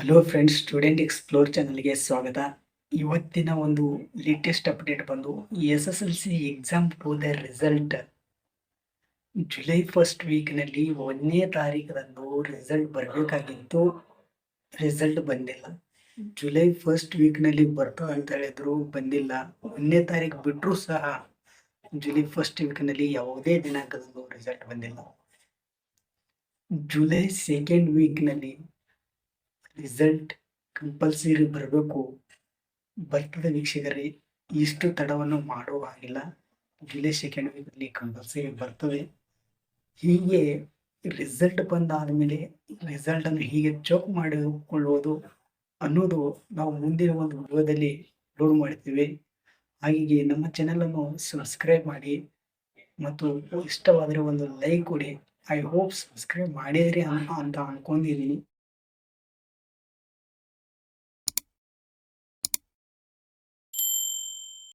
Hello friends student explore ಚಾನಲ್ಗೆ ಸ್ವಾಗತ. ಇವತ್ತಿನ ಒಂದು ಲೇಟೆಸ್ಟ್ ಅಪ್ಡೇಟ್ ಬಂದು S S L C exam ಹೋದ ರಿಸಲ್ಟ್ ಜುಲೈ ಫಸ್ಟ್ ವೀಕ್ನಲ್ಲಿ ಒಂದನೇ ತಾರೀಕದಂದು ರಿಸಲ್ಟ್ ಬರಬೇಕಾಗಿತ್ತು. ರಿಸಲ್ಟ್ ಬಂದಿಲ್ಲ. ಜುಲೈ ಫಸ್ಟ್ ವೀಕ್ನಲ್ಲಿ ಬರ್ತದೆ ಅಂತ ಹೇಳಿದ್ರು, ಬಂದಿಲ್ಲ. ಒಂದನೇ ತಾರೀಕು ಬಿಟ್ಟರೂ ಸಹ ಜುಲೈ ಫಸ್ಟ್ ವೀಕ್ನಲ್ಲಿ ಯಾವುದೇ ದಿನಾಂಕದಂದು ರಿಸಲ್ಟ್ ಬಂದಿಲ್ಲ. ಜುಲೈ ಸೆಕೆಂಡ್ ವೀಕ್ನಲ್ಲಿ ರಿಸಲ್ಟ್ ಕಂಪಲ್ಸರಿ ಬರಬೇಕು. ಬರ್ತದೆ ವೀಕ್ಷಕರೇ, ಇಷ್ಟು ತಡವನ್ನು ಮಾಡುವ ಹಾಗಿಲ್ಲ. ಜುಲೈ ಸೆಕೆಂಡ್ ವೀಕಲ್ಲಿ ಕಂಪಲ್ಸರಿ ಬರ್ತದೆ. ಹೀಗೆ ರಿಸಲ್ಟ್ ಬಂದಾದಮೇಲೆ ರಿಸಲ್ಟನ್ನು ಹೀಗೆ ಚೌಕ್ ಮಾಡಿಕೊಳ್ಳುವುದು ಅನ್ನೋದು ನಾವು ಮುಂದಿನ ಒಂದು ವಿಡಿಯೋದಲ್ಲಿ ಲೋಡ್ ಮಾಡ್ತೀವಿ. ಹಾಗೆ ನಮ್ಮ ಚಾನಲನ್ನು ಸಬ್ಸ್ಕ್ರೈಬ್ ಮಾಡಿ ಮತ್ತು ಇಷ್ಟವಾದರೆ ಒಂದು ಲೈಕ್ ಕೊಡಿ. ಐ ಹೋಪ್ ಸಬ್ಸ್ಕ್ರೈಬ್ ಮಾಡಿದ್ರಿ ಅಂತ ಅನ್ಕೊಂಡಿದ್ದೀನಿ